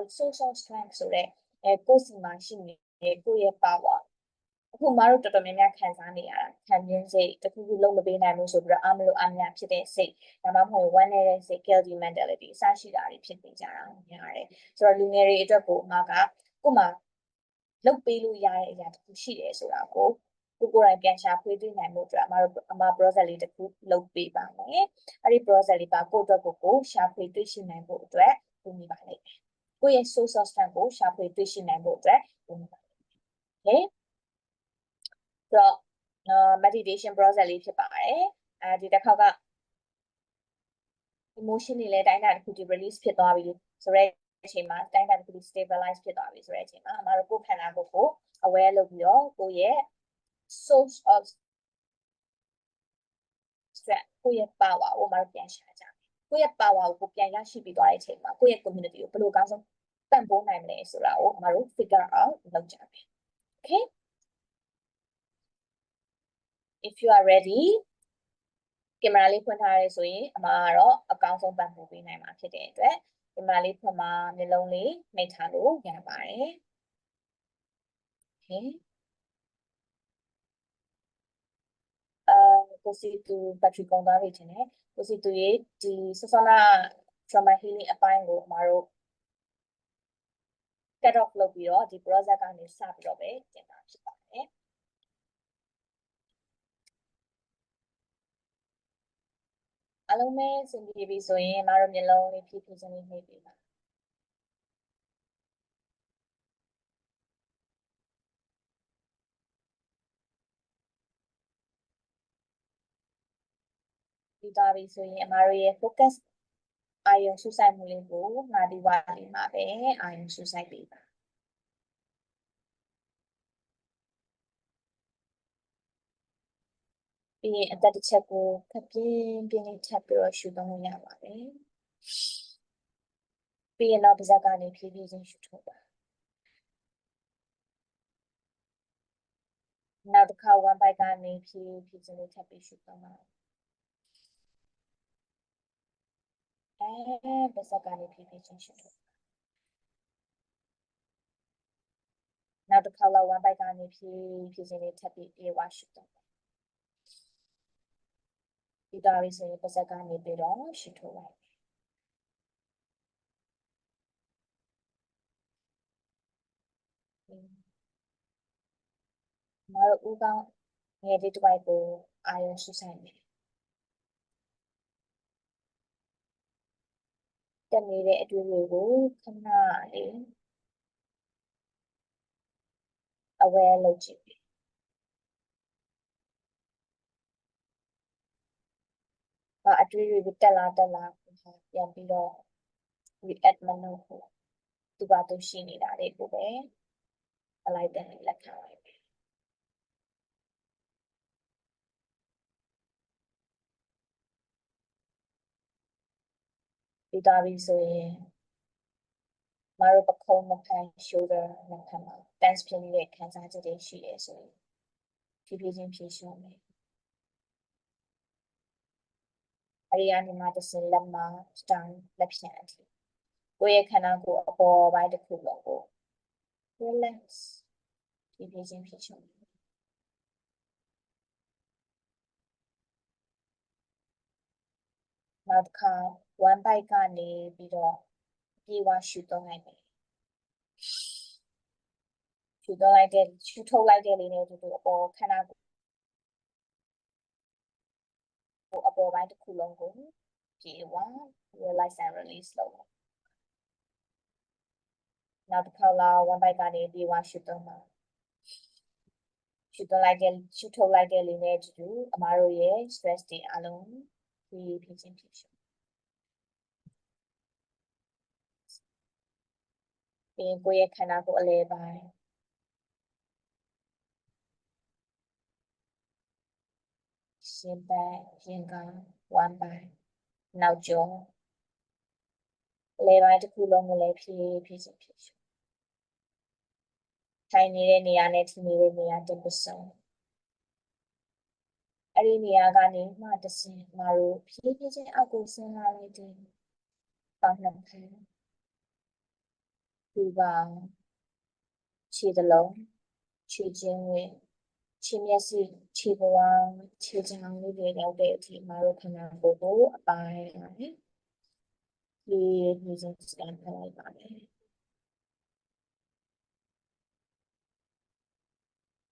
တို့ source of strength ဆိုတဲ့အဲကိုယ်စီမှာရှိနေတဲ့ကိုယ့်ရဲ့ power အခုမတို့တော်တော်များများခံစားနေရတာခံပြင်းစိတ်တစ်ခုခုလုံးမပေးနိုင်ဘူးဆိုပြီးတော့အမလို့အမြဖြစ်တဲ့စိတ်ဒါမှမဟုတ်ဝမ်းနေတဲ့စိတ် guilty mentality အစရှိတာတွေဖြစ်နေကြတာများတယ်ဆိုတော့လူငယ်တွေအတွက်ကိုအမကကို့မှာလုတ်ပေးလို့ရတဲ့အရာတစ်ခုရှိတယ်ဆိုတာကိုကိုကိုယ်တိုင်ပြန်ရှာဖွေတွေ့နိုင်မှုအတွက်အမတို့အမ process လေးတစ်ခုလုပ်ပေးပါမယ်အဲ့ဒီ process လေးပါကိုယ့်အတွက်ကိုကိုရှာဖွေတွေ့ရှိနိုင်ဖို့အတွက်လုပ်နေပါလိမ့်မယ် ကိုယ့်ရဲ့ source of strength ကိုရှာဖွေတွေ့ရှိနိုင်ဖို့အတွက်လုပ်နေပါလိမ့်မယ် okay ဆိုတော့နော် meditation process လေးဖြစ်ပါတယ်အဲဒီတစ်ခေါက်က emotion တွေလည်းတိုင်းတာတစ်ခုဒီ release ဖြစ်သွားပြီဆိုတော့အချိန်မှာတိုင်းတာတစ်ခုဒီ stabilize ဖြစ်သွားပြီဆိုတဲ့အချိန်မှာအမတို့ကိုယ်ခန္ဓာကိုယ်ကို aware လုပ်ပြီးတော့ကိုယ့်ရဲ့ source of stress ကိုယ့်ရဲ့ power ကိုအမတို့ပြန်ရှာကြမယ်ကိုယ့်ရဲ့ power ကိုပြန်ရရှိပြီးသွားတဲ့အချိန်မှာကိုယ့်ရဲ့ community ကိုဘယ်လိုအကောင်းဆုံး ပံ့ပိုးနိုင်မလဲဆိုတာကိုအမတို့ figure out လုပ်ကြမယ် okay if you are ready ကင်မရာလေးဖွင့်ထားရဲဆိုရင်အမကတော့အကောင်းဆုံးပံ့ပိုးပေးနိုင်မှာဖြစ်တဲ့အတွက်ကင်မရာလေးဖွင့်မှာမျက်လုံးလေးနှိပ်ထားလို့ရပါတယ် okay အာကိုစီတူဘက်ထရီကုန်သွားပြီထင်တယ်ကိုစီတူရဲ့ဒီဆဆနာ trauma healing အပိုင်းကိုအမတို့ cut off လုပ်ပြီးတော့ဒီ process ကနေစပြီးတော့ပဲကျင်တာဖြစ်ပါတယ်အလုံးမဲစင်ပြေပြီဆိုရင်အမတို့မျက်လုံးလေးဖြည်းဖြည်းချင်းလေးနှိပ်ပေးပါပြီးသွားပြီဆိုရင်အမတို့ရဲ့ focus အာယုံစူးစိုက်မှုလေးကိုငါဒီဝါလေးမှာပဲအာယုံစူးစိုက်ပေးပါပြီးရင်အသက်တစ်ချက်ကိုခပ်ပြင်းပြင်းလေးထပ်ပြီးတော့ရှူသုံးလို့ရပါတယ်ပြီးရင်တော့ပါးစပ်ကနေဖြည်းဖြည်းချင်းရှူထုတ်ပါနောက်တစ်ခါ one bite ကနေဖြည်းဖြည်းချင်းလေးထပ်ပြီးရှူသုံးပါ အဲပါးစပ်ကနေဖြည်းဖြည်းချင်းရှူထုတ်နောက်တစ်ခါလောက် one bite ကနေဖြည်းဖြည်းချင်းလေးထပ်ပြီးပြေဝရှူသုံးပါဒီတာရီဆိုရင်ပါးစပ်ကနေပြီးတော့ရှူထုတ်လိုက်မတော်ဦးကောင်းငယ်လေးတစ်ပိုက်ကိုအာရုံစူးစိုက်မယ် တက်နေတဲ့အတွေ့အကြုံကိုခဏလေး aware လုပ်ကြည့်မယ်ဘာအတွေ့အကြုံတက်လာတက်လာပြန်ပြီးတော့ react မလုပ်ဘူးသူပါသူရှိနေတာတွေကိုပဲအလိုက်တဲ့လက်ခံလိုက် မယ်ဒီတာပြီဆိုရင်မတို့ပခုံးမဖန် shoulder မဖန်မှာ tense ဖြစ်နေတဲ့ခံစားချက်တွေရှိတယ်ဆိုရင်ဖြည်းဖြည်းချင်းဖြည့်ရှုံးမယ်အရိယာနေမှာတစ်စင်လက်မှာ stand လက်ဖြန့်အထိကိုယ့်ရဲ့ခန္ဓာကိုယ်အပေါ်ပိုင်းတစ်ခုလုံးကို relax ဖြည်းဖြည်းချင်းဖြည့်ရှုံး မယ်နောက်တစ်ခါ one bite ကနေပြီးတော့ပြေဝရှူသုံးလိုက်မယ်ရှူသုံးလိုက်တဲ့ရှူထုတ်လိုက်တဲ့လေးနဲ့တူတူအပေါ်ခန္ဓာကိုယ်အပေါ်ပိုင်းတစ်ခုလုံးကိုပြေဝ realize and release လုပ်မယ်နောက်တစ်ခါလာ one bite ကနေပြေဝရှူသုံးပါရှူထုတ်လိုက်တဲ့ရှူထုတ်လိုက်တဲ့လေးနဲ့တူတူအမားတို့ရဲ့ stress တွေအလုံး ဖြည်းဖြည်းချင်းဖြည့်ရှုပြီးရင်ကိုယ့်ရဲ့ခန္ဓာကိုယ်အလဲပိုင်းရှင်ဘက်ရင်ကဝမ်းပိုင်းနောက်ကျောအလဲပိုင်းတစ်ခုလုံးကိုလည်းဖြည်းဖြည်းချင်းဖြည့်ရှုထိုင်နေတဲ့နေရာနဲ့ထီနေတဲ့နေရာတစ်ပစုံ အဲ့ဒီနေရာကနေမှတဆင်မတို့ဖြည်းဖြည်းချင်းအောက်ကိုဆင်းလာလိုက်တယ်။ပေါင်းနှစ်ဖက်ဒီပါခြေတစ်လုံးခြေချင်းဝင်ခြေမျက်စိခြေဘဝခြေချောင်းလေးတွေရောက်တဲ့အထိမတို့ခန္ဓာကိုယ်ကိုအပိုင်းရတယ်ဒီဒီစကန်ဖလိုက်ပါမယ်ဒီဒါပဲဆိုရင်အသက်တစ်ချက်ခပ်ပြင်းပြင်းလေးထပ်ပြီးရှုသွင်းလိုက်မယ်ရှုထုတ်လိုက်တဲ့လေးနဲ့တူတူအမတို့ခန္ဓာကိုယ်မှာ tense ဖြစ်နေတဲ့အရာတွေတ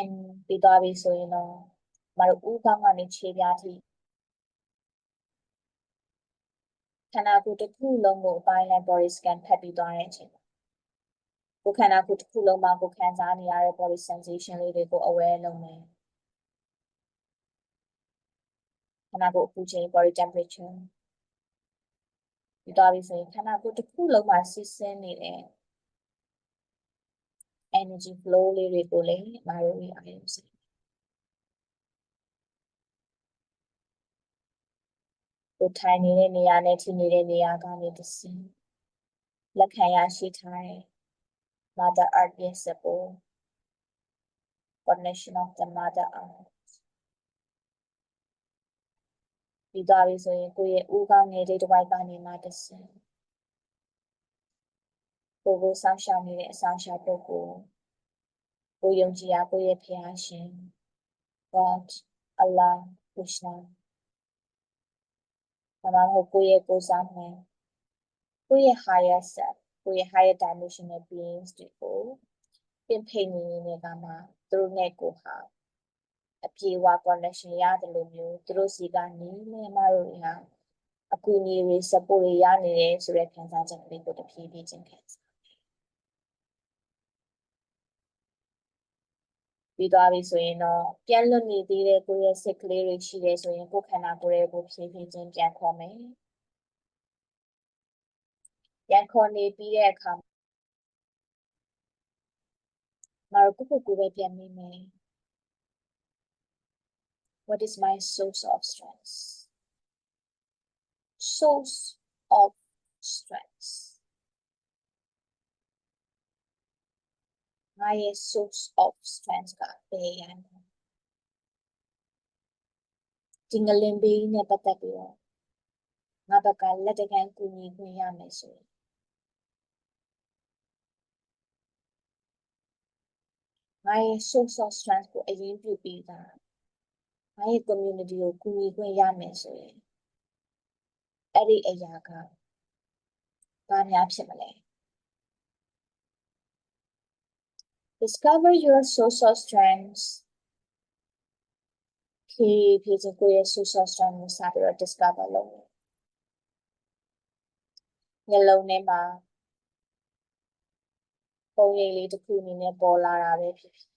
and ပြီးသွားပြီဆိုရင်တော့မတို့ဦးခေါင်းကနေခြေပြားထိခန္ဓာကိုယ်တစ်ခုလုံးကိုအပိုင်းလိုက် body scan ဖတ်ပြီးသွားတဲ့အချိန်မှာကိုယ်ခန္ဓာကိုယ်တစ်ခုလုံးမှာကိုယ်ခံစားနေရတဲ့ body sensation လေးတွေကို aware လုပ်မယ်ခန္ဓာကိုယ်အပူချိန် body temperature ပြီးသွားပြီဆိုရင်ခန္ဓာကိုယ်တစ်ခုလုံးမှာစီးဆင်းနေတဲ့ energy flow လေးတွေကိုလည်းမတို့ရအောင်စေကိုထိုင်နေတဲ့နေရာနဲ့ထိနေတဲ့နေရာကနေတဆင်းလက်ခံရရှိထားတဲ့ Mother Earth ရဲ့ support connection of the Mother Earth ပြီးသွားပြီဆိုရင်ကိုယ့်ရဲ့ဦးခေါင်းငယ်လေးတစ်ဝိုက်ကနေမှတဆင်း ကိုယ်ကိုစောင့်ရှောက်နေတဲ့အဆောင်ရှောက်ပုဂ္ဂိုလ်ကိုယုံကြည်ရာကိုယ့်ရဲ့ဖခင်ရှင် God Allah Krishna ဒါမှမဟုတ်ကိုယ့်ရဲ့ကိုယ်စားမှန်ကိုယ့်ရဲ့ higher self ကိုယ့်ရဲ့ higher dimensional beings တွေကိုပြင်ဖိနေနေတဲ့ကမှာသူတို့နဲ့ကိုယ်ဟာအပြေအဝ connection ရတယ်လို့မျိုးသူတို့စီကနေနေမတို့တွေဟာအကူအညီတွေ support တွေရနေတယ်ဆိုတဲ့ခံစားချက်ကလေးကိုတဖြည်းဖြည်းချင်းခံစား ပြီးသွားပြီဆိုရင်တော့ပြန်လွတ်နေသေးတဲ့ကိုယ့်ရဲ့စိတ်ကလေးတွေရှိတယ်ဆိုရင်ကိုယ်ခန္ဓာကိုယ်ရဲ့ကိုဖြည်းဖြည်းချင်းပြန်ခေါ်မယ်ပြန်ခေါ်နေပြီးတဲ့အခါမှာကိုယ့်ကိုယ်ကိုယ်ပဲပြန်မိမယ် What is my source of strength source of strength ငါရဲ့ source of strength ကဘယ်ရန်ဒီငလင်ဘေးနဲ့ပတ်သက်ပြီးတော့ငါဘက်ကလက်တကမ်းကူညီခွင့်ရမယ်ဆိုရင်ငါရဲ့ source of strength ကိုအရင်ပြုပြီးတာငါရဲ့ community ကိုကူညီခွင့်ရမယ်ဆိုရင်အဲ့ဒီအရာကဘာများဖြစ်မလဲ Discover your social strengths. ဖြည်းဖြည်းချင်းကိုယ့်ရဲ့ social strength ကိုစပြီးတော့ discover လုပ်မယ်။ညလုံးထဲမှာပုံရိပ်လေးတစ်ခုအနေနဲ့ပေါ်လာတာပဲဖြစ်ဖြစ်။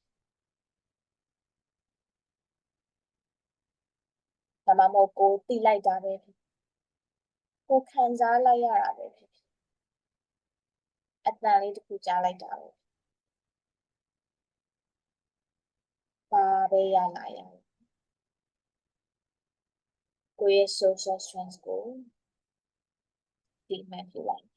ဒါမှမဟုတ်ကိုယ်သိလိုက်တာ ပဲဖြစ်ဖြစ်။ကိုယ်ခံစားလိုက်ရတာပဲဖြစ်ဖြစ်။အတန်လေးတစ်ခုကြားလိုက်တာပဲ။ပါပဲရလာရကိုယ့်ရဲ့ social strength ကိုဒီမှန်ပြလိုက်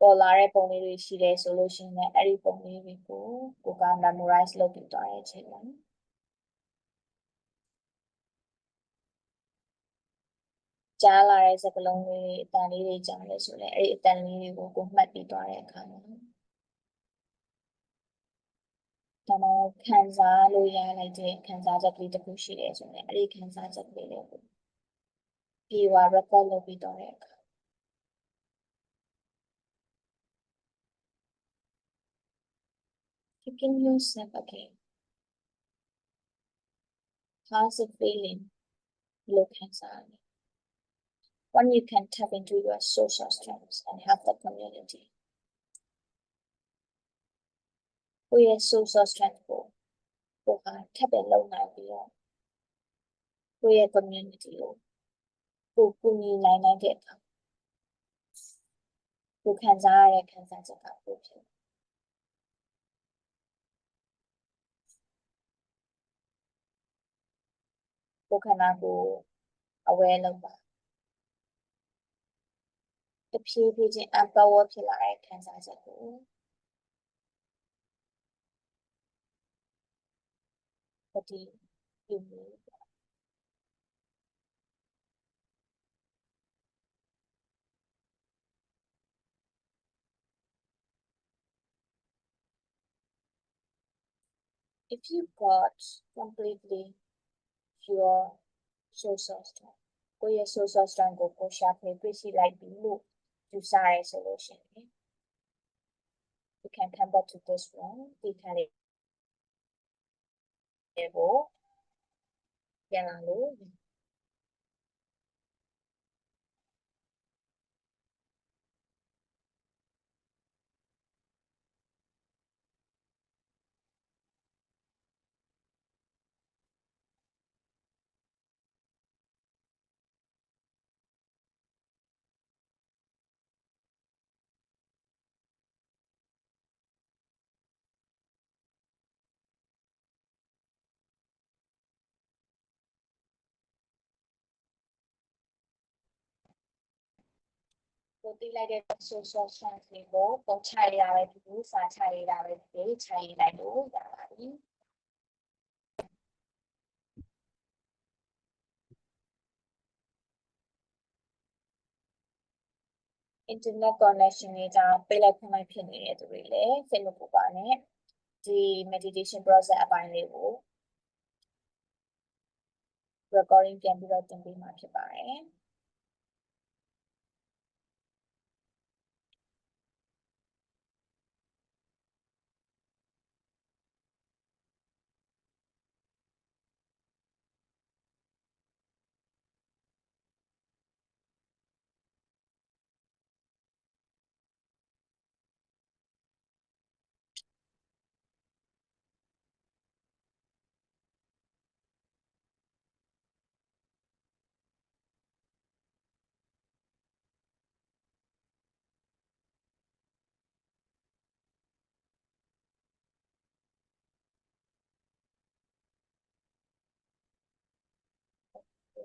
ပေါ်လာတဲ့ပုံလေးတွေရှိတယ်ဆိုလို့ရှိရင်အဲ့ဒီပုံလေးတွေကိုကိုက memorize လုပ်ပြီးသွားတဲ့အချိန်မှာ ကြားလာတဲ့စကားလုံးလေးအတန်လေးတွေကြားလဲဆိုလဲအဲ့ဒီအတန်လေးတွေကိုကိုမှတ်ပြီးသွားတဲ့အခါမှာဒါမှခံစားလို့ရလိုက်တဲ့ခံစားချက်ကလေးတစ်ခုရှိတယ်ဆိုရင်အဲ့ဒီခံစားချက်ကလေးတွေကိုပြေဝ record လုပ်ပြီးတော့တဲ့အခါ Taking yourself again. How's it feeling? Look inside. when you can tap into your social strengths and help the community. ကိုယ့်ရဲ့ social strength ကို ဟာထပ်ပဲလုံနိုင်ပြီးတော့ကိုယ့်ရဲ့ community ကိုကိုကူညီနိုင်နိုင်တဲ့အခါကိုခံစားရတဲ့ခံစားချက်ကပိုဖြစ်ကိုခန္ဓာကိုယ်အဝဲလုပ်ပါ တဖြည်းဖြည်းချင်း empower ဖြစ်လာတဲ့ခံစားချက်ကိုပတိပြုမိ if you got completely your social strength ကိုယ့်ရဲ့ social strength ကိုကိုရှာဖွေတွေ့ရှိလိုက်ပြီလို့ ယူဆရဲဆိုလို့ရှိရင် you can come back to this one ဒီခါလေးကို ကိုတီးလိုက်တဲ့ social strength တွေကိုပုံချရတာပဲဖြစ်ဖြစ်စာချရတာပဲဖြစ်ဖြစ်ချရလိုက်လို့ရပါပြီ internet connection တွေကြောင့်ပိတ်လိုက်ဖွင့်လိုက်ဖြစ်နေတဲ့သူတွေလည်းစိတ်မပူပါနဲ့ဒီ meditation process အပိုင်းလေးကို recording ပြန်ပြီးတော့တင်ပေးမှာဖြစ်ပါတယ်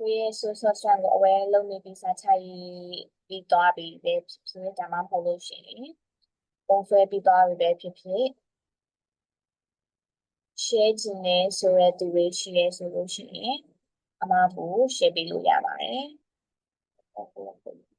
ကိုယ့်ရဲ့ social strength ကို aware လုပ်နေပြီးစာချရေးပြီးသွားပြီပဲဖြစ်ဖြစ်ဒါမှမဟုတ်လို့ရှိရင်ပုံဆွဲပြီးသွားပြီပဲဖြစ်ဖြစ် share ခြင်းနဲ့ဆိုရတဲ့သူတွေရှိရဲဆိုလို့ရှိရင်အမကို share ပေးလို့ရပါတယ်ဟုတ်ကဲ့